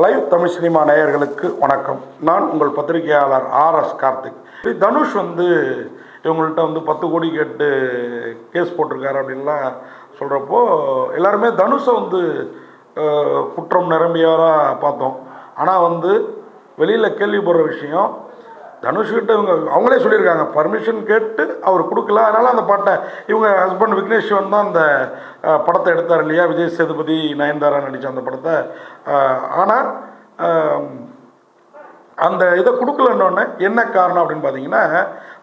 Live Tamil cinema நேயர்களுக்கு வணக்கம். நான் உங்கள் பத்திரிகையாளர் ஆர் எஸ் கார்த்திக். தனுஷ் வந்து இவங்கள்ட்ட வந்து பத்து கோடி கேட்டு கேஸ் போட்டிருக்காரு அப்படின்லாம் சொல்கிறப்போ எல்லாருமே தனுஷை வந்து குற்றம் நிரம்பியவராக பார்த்தோம். ஆனால் வந்து வெளியில் கேள்விப்படுற விஷயம் தனுஷ்கிட்ட இவங்க அவங்களே சொல்லியிருக்காங்க பர்மிஷன் கேட்டு அவர் கொடுக்கல. அதனால் அந்த பாட்டை இவங்க ஹஸ்பண்ட் விக்னேஷ் தான் அந்த படத்தை எடுத்தார் இல்லையா? விஜய் சேதுபதி நயன்தாரா நடித்த அந்த படத்தை. ஆனால் அந்த இதை கொடுக்கலன்னொன்னே என்ன காரணம் அப்படின்னு பார்த்தீங்கன்னா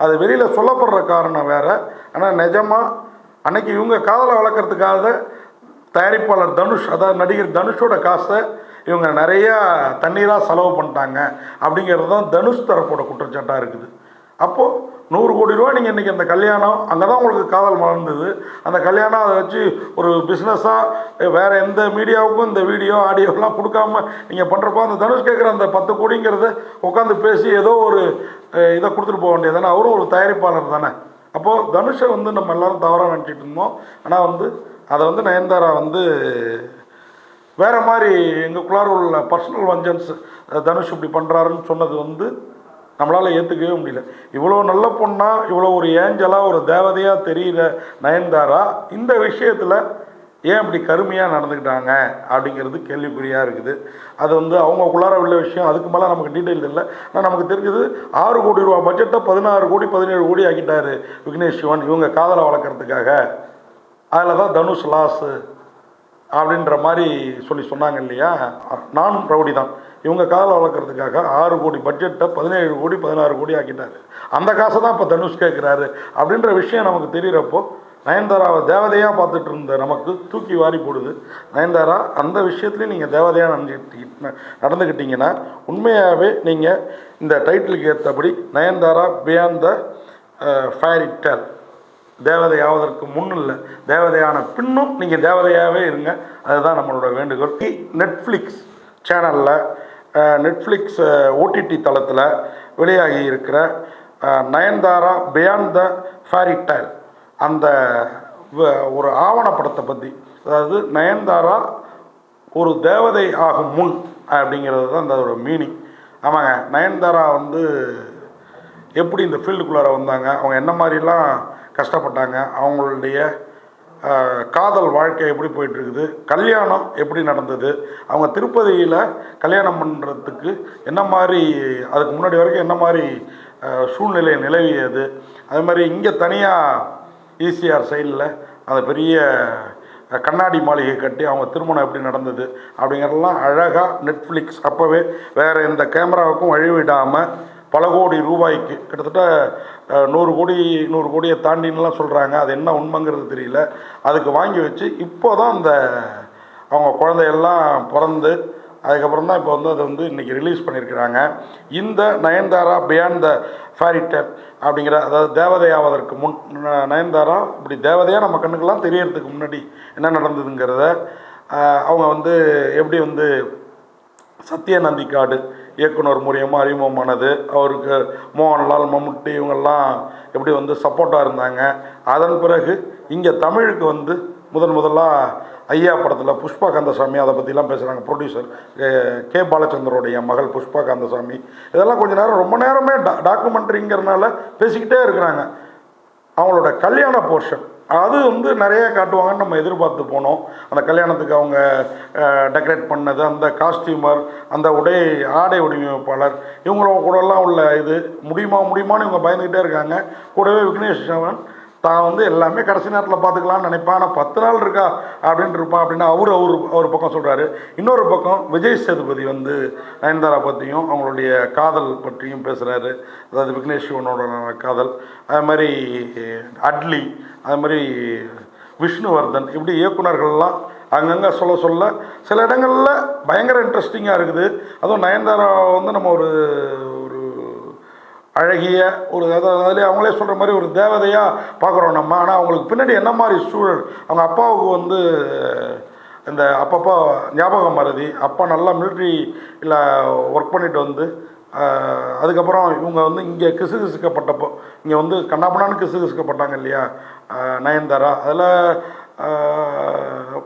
அது வெளியில் சொல்லப்படுற காரணம் வேறு. ஆனால் நிஜமாக அன்னைக்கு இவங்க காதலை வளர்க்குறதுக்காக தயாரிப்பாளர் தனுஷ் அதாவது நடிகர் தனுஷோட காசை இவங்க நிறையா தண்ணீராக செலவு பண்ணிட்டாங்க. அப்படிங்கிறது தான் தனுஷ் தரப்போட குற்றச்சாட்டாக இருக்குது. அப்போது நூறு கோடி ரூபா நீங்கள் இன்றைக்கி அந்த கல்யாணம் அங்கே தான் உங்களுக்கு காதல் மலர்ந்தது. அந்த கல்யாணம் அதை வச்சு ஒரு பிஸ்னஸாக வேறு எந்த மீடியாவுக்கும் இந்த வீடியோ ஆடியோலாம் கொடுக்காம நீங்கள் பண்ணுறப்போ அந்த தனுஷ் கேட்குற அந்த பத்து கோடிங்கிறத உட்காந்து பேசி ஏதோ ஒரு இதை கொடுத்துட்டு போக வேண்டியது தானே. அவரும் ஒரு தயாரிப்பாளர் தானே. அப்போது தனுஷை வந்து நம்ம எல்லாரும் தவறாக நினச்சிட்டு இருந்தோம். ஆனால் வந்து அதை வந்து நயன்தாரா வந்து வேறு மாதிரி எங்களுக்குள்ளார உள்ள பர்சனல் வஞ்சன்ஸ் தனுஷ் இப்படி பண்ணுறாருன்னு சொன்னது வந்து நம்மளால் ஏற்றுக்கவே முடியல. இவ்வளோ நல்ல பொண்ணா இவ்வளோ ஒரு ஏஞ்சலாக ஒரு தேவதையாக தெரிகிற நயன்தாரா இந்த விஷயத்தில் ஏன் இப்படி கருமையாக நடந்துக்கிட்டாங்க அப்படிங்கிறது கேள்விக்குறியாக இருக்குது. அது வந்து அவங்களுக்குள்ளார உள்ள விஷயம் அதுக்கு மேலே நமக்கு டீட்டெயில் இல்லை. ஆனால் நமக்கு தெரிஞ்சது ஆறு கோடி ரூபா பட்ஜெட்டை பதினாறு கோடி பதினேழு கோடி ஆக்கிட்டாரு விக்னேஷ் சிவன். இவங்க காதலை வளர்க்குறதுக்காக. அதில் தான் தனுஷ் லாஸு அப்படின்ற மாதிரி சொல்லி சொன்னாங்க இல்லையா? நானும் ரவுடி தான். இவங்க காதலை வளர்க்குறதுக்காக ஆறு கோடி பட்ஜெட்டை பதினேழு கோடி பதினாறு கோடி ஆக்கிட்டாரு. அந்த காசை தான் இப்போ தனுஷ் கேட்குறாரு அப்படின்ற விஷயம் நமக்கு தெரிகிறப்போ நயன்தாராவை தேவதையாக பார்த்துட்டு இருந்த நமக்கு தூக்கி வாரி போடுது. நயன்தாரா அந்த விஷயத்துலேயும் நீங்கள் தேவதையாக நடந்துக்கிட்டு நடந்துக்கிட்டீங்கன்னா உண்மையாகவே நீங்கள் இந்த டைட்டிலுக்கு ஏற்றபடி Nayanthara beyond the fairy tale தேவதை ஆவதற்கு முன் இல்லை தேவதையான பின்னும் நீங்கள் தேவதையாகவே இருங்க. அதுதான் நம்மளோட வேண்டுகோள். நெட்ஃப்ளிக்ஸ் சேனலில் நெட்ஃப்ளிக்ஸ் ஓடிடி தளத்தில் வெளியாகி இருக்கிற Nayanthara beyond the fairy tale அந்த வ- ஒரு ஆவணப்படத்தை பற்றி அதாவது நயன்தாரா ஒரு தேவதை ஆகும் முன் அப்படிங்கிறது தான் அந்த அதோட மீனிங் ஆமாங்க நயன்தாரா வந்து எப்படி இந்த ஃபீல்டுக்குள்ளார வந்தாங்க அவங்க என்ன மாதிரிலாம் கஷ்டப்பட்டாங்க. அவங்களுடைய காதல் வாழ்க்கை எப்படி போயிட்டுருக்குது கல்யாணம் எப்படி நடந்தது அவங்க திருப்பதியில் கல்யாணம் பண்ணுறதுக்கு என்ன மாதிரி அதுக்கு முன்னாடி வரைக்கும் என்ன மாதிரி சூழ்நிலை நிலவியது. அது மாதிரி இங்கே தனியாக ஈசிஆர் சைடில் அந்த பெரிய கண்ணாடி மாளிகை கட்டி அவங்க திருமணம் எப்படி நடந்தது அப்படிங்கிறதெல்லாம் அழகாக நெட்ஃப்ளிக்ஸ் அப்போவே வேறு எந்த கேமராவுக்கும் வழிவிடாமல் பல கோடி ரூபாய்க்கு கிட்டத்தட்ட நூறு கோடி நூறு கோடியை தாண்டின்னுலாம் சொல்கிறாங்க அது என்ன உண்மைங்கிறது தெரியல. அதுக்கு வாங்கி வச்சு இப்போ தான் அந்த அவங்க குழந்தையெல்லாம் பிறந்து அதுக்கப்புறம் தான் இப்போ வந்து அதை வந்து இன்றைக்கி ரிலீஸ் பண்ணியிருக்கிறாங்க. இந்த நயன்தாரா பியாண்ட் த ஃபேரிட்டர் அப்படிங்கிற அதாவது தேவதை ஆவதற்கு முன் நயன்தாரா இப்படி தேவதையாக நம்ம கண்ணுக்கெல்லாம் தெரியறதுக்கு முன்னாடி என்ன நடந்ததுங்கிறத அவங்க வந்து எப்படி வந்து சத்யநந்திக்காடு இயக்குனர் மூலியமாக அறிமுகமானது. அவருக்கு மோகன்லால் மம்முட்டி இவங்கெல்லாம் எப்படி வந்து சப்போர்ட்டாக இருந்தாங்க. அதன் பிறகு இங்கே தமிழுக்கு வந்து முதன் முதலாக ஐயா படத்தில் புஷ்பா கந்தசாமி அதை பற்றிலாம் பேசுகிறாங்க ப்ரொடியூசர் கே பாலச்சந்தருடைய மகள் புஷ்பா கந்தசாமி இதெல்லாம் கொஞ்சம் நேரம் ரொம்ப நேரமே டா டாக்குமெண்ட்ரிங்கிறனால பேசிக்கிட்டே இருக்கிறாங்க. அவங்களோட கல்யாண போர்ஷன் அது வந்து நிறைய காட்டுவாங்கன்னு நம்ம எதிர்பார்த்து போனோம். அந்த கல்யாணத்துக்கு அவங்க டெக்கரேட் பண்ணது அந்த காஸ்டியூமர் அந்த உடை ஆடை வடிவமைப்பாளர் இவங்கள கூடலாம் உள்ள இது முடியுமா முடியுமான்னு இவங்க பயந்துக்கிட்டே இருக்காங்க. கூடவே விக்னேஷ் சவன் தான் வந்து எல்லாமே கடைசி நேரத்தில் பார்த்துக்கலாம்னு நினைப்பான் ஆனால் பத்து நாள் இருக்கா? அப்படின்ட்டு இருப்பான் அப்படின்னு அவர் அவர் ஒரு பக்கம் சொல்கிறாரு இன்னொரு பக்கம் விஜய் சேதுபதி வந்து நயன்தாரா பற்றியும் அவங்களுடைய காதல் பற்றியும் பேசுகிறாரு அதாவது விக்னேஷ் சிவனோட காதல். அது மாதிரி அட்லி அது மாதிரி விஷ்ணுவர்தன் இப்படி இயக்குனர்கள்லாம் அங்கங்கே சொல்ல சொல்ல சில இடங்களில் பயங்கர இன்ட்ரெஸ்டிங்காக இருக்குது. அதுவும் நயன்தாரா வந்து நம்ம ஒரு அழகிய ஒரு அதாவது அவங்களே சொல்கிற மாதிரி ஒரு தேவதையாக பார்க்குறோம் நம்ம. ஆனால் அவங்களுக்கு பின்னாடி என்ன மாதிரி சூழல்? அவங்க அப்பாவுக்கு வந்து இந்த அப்பப்போ ஞாபகம் மருதி அப்பா நல்லா மிலிட்ரியில் ஒர்க் பண்ணிட்டு வந்து அதுக்கப்புறம் இவங்க வந்து இங்கே கிசு கிசுக்கப்பட்டப்போ இங்கே வந்து கண்ணாப்பண்ணான்னு கிசு கிசுக்கப்பட்டாங்க இல்லையா நயன்தாரா. அதில்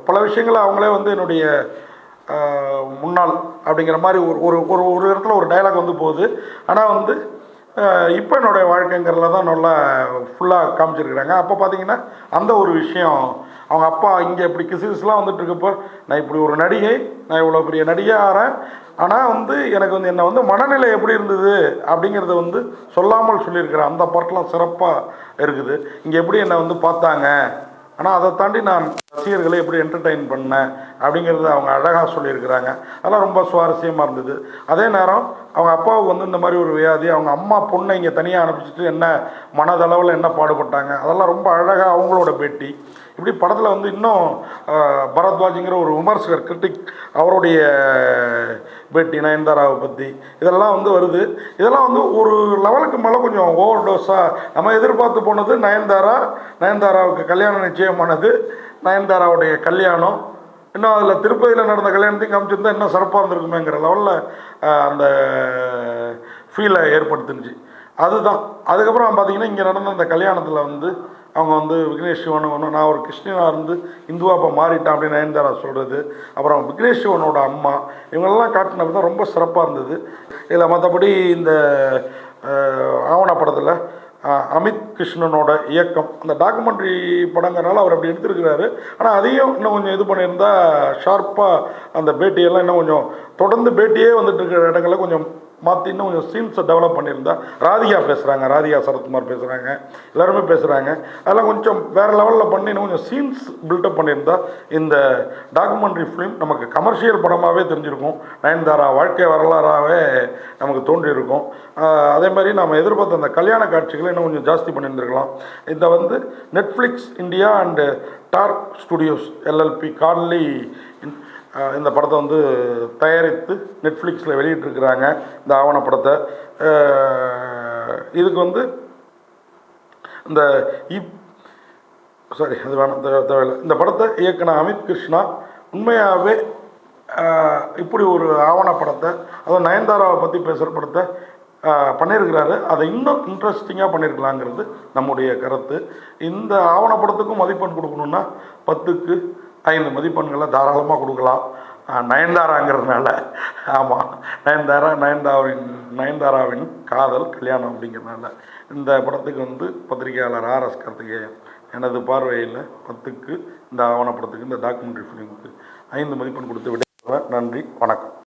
பல விஷயங்களை அவங்களே வந்து என்னுடைய முன்னாள் அப்படிங்கிற மாதிரி ஒரு ஒரு ஒரு ஒரு இடத்துல ஒரு டயலாக் வந்து போகுது. ஆனால் வந்து இப்போ என்னுடைய வாழ்க்கைங்கிறதுல தான் நல்லா ஃபுல்லாக காமிச்சிருக்கிறாங்க. அப்போ பார்த்தீங்கன்னா அந்த ஒரு விஷயம் அவங்க அப்பா இங்கே இப்படி கிசுகிசுலாம் வந்துட்டு இருக்கப்போ நான் இப்படி ஒரு நடிகை நான் இவ்வளோ பெரிய நடிகை ஆறேன் ஆனால் வந்து எனக்கு வந்து என்னை வந்து மனநிலை எப்படி இருந்தது அப்படிங்கிறத வந்து சொல்லாமல் சொல்லியிருக்கிறேன் அந்த பாட்டெலாம் சிறப்பாக இருக்குது. இங்கே எப்படி என்னை வந்து பார்த்தாங்க? ஆனால் அதை தாண்டி நான் ரசிகர்களை எப்படி என்டர்டெயின் பண்ண அப்படிங்கிறத அவங்க அழகாக சொல்லியிருக்கிறாங்க. அதெல்லாம் ரொம்ப சுவாரஸ்யமாக இருந்தது. அதே நேரம் அவங்க அப்பாவுக்கு வந்து இந்த மாதிரி ஒரு வியாதி அவங்க அம்மா பொண்ணை இங்கே தனியாக அனுப்பிச்சிட்டு என்ன மனதளவில் என்ன பாடுபட்டாங்க அதெல்லாம் ரொம்ப அழகாக அவங்களோட பேட்டி. இப்படி படத்தில் வந்து இன்னும் பரத்வாஜிங்கிற ஒரு விமர்சகர் கிரிட்டிக் அவருடைய பேட்டி நயன்தாராவை பற்றி இதெல்லாம் வந்து வருது. இதெல்லாம் வந்து ஒரு லெவலுக்கு மேலே கொஞ்சம் ஓவர் டோஸாக நம்ம எதிர்பார்த்து போனது நயன்தாரா நயன்தாராவுக்கு கல்யாணம் நிச்சயமானது. நயன்தாராவுடைய கல்யாணம் இன்னும் அதில் திருப்பதியில் நடந்த கல்யாணத்தையும் காமிச்சிருந்தா இன்னும் சிறப்பாக இருந்திருக்குமேங்கிற லெவலில் அந்த ஃபீலை ஏற்படுத்துனுச்சு. அதுதான். அதுக்கப்புறம் பார்த்தீங்கன்னா இங்கே நடந்த அந்த கல்யாணத்தில் வந்து அவங்க வந்து விக்னேஷ் சிவன் ஒன்று நான் ஒரு கிருஷ்ணனாக இருந்து இந்துவா இப்போ மாறிட்டேன் அப்படின்னு நயன்தாரா சொல்கிறது அப்புறம் விக்னேஷ் சிவனோட அம்மா இவங்களெல்லாம் காட்டினது தான் ரொம்ப சிறப்பாக இருந்தது. இதில் மற்றபடி இந்த ஆவணப்படத்தில் அமித் கிருஷ்ணனோட இயக்கம். அந்த டாக்குமெண்ட்ரி படங்கிறனால அவர் அப்படி எடுத்திருக்கிறாரு. ஆனால் அதையும் இன்னும் கொஞ்சம் இது பண்ணியிருந்தால் ஷார்ப்பாக அந்த பேட்டியெல்லாம் இன்னும் கொஞ்சம் தொடர்ந்து பேட்டியே வந்துட்டு இருக்கிற இடங்களில் கொஞ்சம் மாற்றி இன்னும் கொஞ்சம் சீன்ஸை டெவலப் பண்ணியிருந்தா ராதிகா பேசுகிறாங்க ராதிகா சரத்குமார் பேசுகிறாங்க எல்லாருமே பேசுகிறாங்க அதெல்லாம் கொஞ்சம் வேறு லெவலில் பண்ணி இன்னும் கொஞ்சம் சீன்ஸ் பில்டப் பண்ணியிருந்தா இந்த டாக்குமெண்ட்ரி ஃபிலிம் நமக்கு கமர்ஷியல் படமாகவே தெரிஞ்சிருக்கும். நயன்தாரா வாழ்க்கை வரலாறாகவே நமக்கு தோன்றியிருக்கும். அதே மாதிரி நம்ம எதிர்பார்த்த அந்த கல்யாண காட்சிகளை இன்னும் கொஞ்சம் ஜாஸ்தி பண்ணியிருந்திருக்கலாம். இதை வந்து Netflix India and dark studios LLP garlic இந்த படத்தை வந்து தயாரித்து நெட்ஃப்ளிக்ஸில் வெளியிட்டிருக்கிறாங்க இந்த ஆவணப்படத்தை. இதுக்கு வந்து இந்த இப் சாரி அது வேணாம் தேவை- தேவையில்லை. இந்த படத்தை இயக்குன அமித் கிருஷ்ணா உண்மையாகவே இப்படி ஒரு ஆவணப்படத்தை அதாவது நயன்தாராவை பற்றி பேசுகிற படத்தை பண்ணியிருக்கிறாரு. அதை இன்னும் இன்ட்ரெஸ்டிங்காக பண்ணியிருக்கலாங்கிறது நம்முடைய கருத்து. இந்த ஆவணப்படத்துக்கும் மதிப்பெண் கொடுக்கணுன்னா பத்துக்கு ஐந்து மதிப்பெண்களை தாராளமாக கொடுக்கலாம். நயன்தாராங்கிறதுனால. ஆமாம் நயன்தாரா நயன்தாராவின் நயன்தாராவின் காதல் கல்யாணம் அப்படிங்கிறதுனால. இந்த படத்துக்கு வந்து பத்திரிகையாளர் ஆர் எஸ் கார்த்திகேயன். எனது பார்வையில் பத்துக்கு இந்த ஆவணப்படத்துக்கு இந்த டாக்குமெண்ட்ரி ஃபிலிமுக்கு ஐந்து மதிப்பெண் கொடுத்து விட நன்றி வணக்கம்.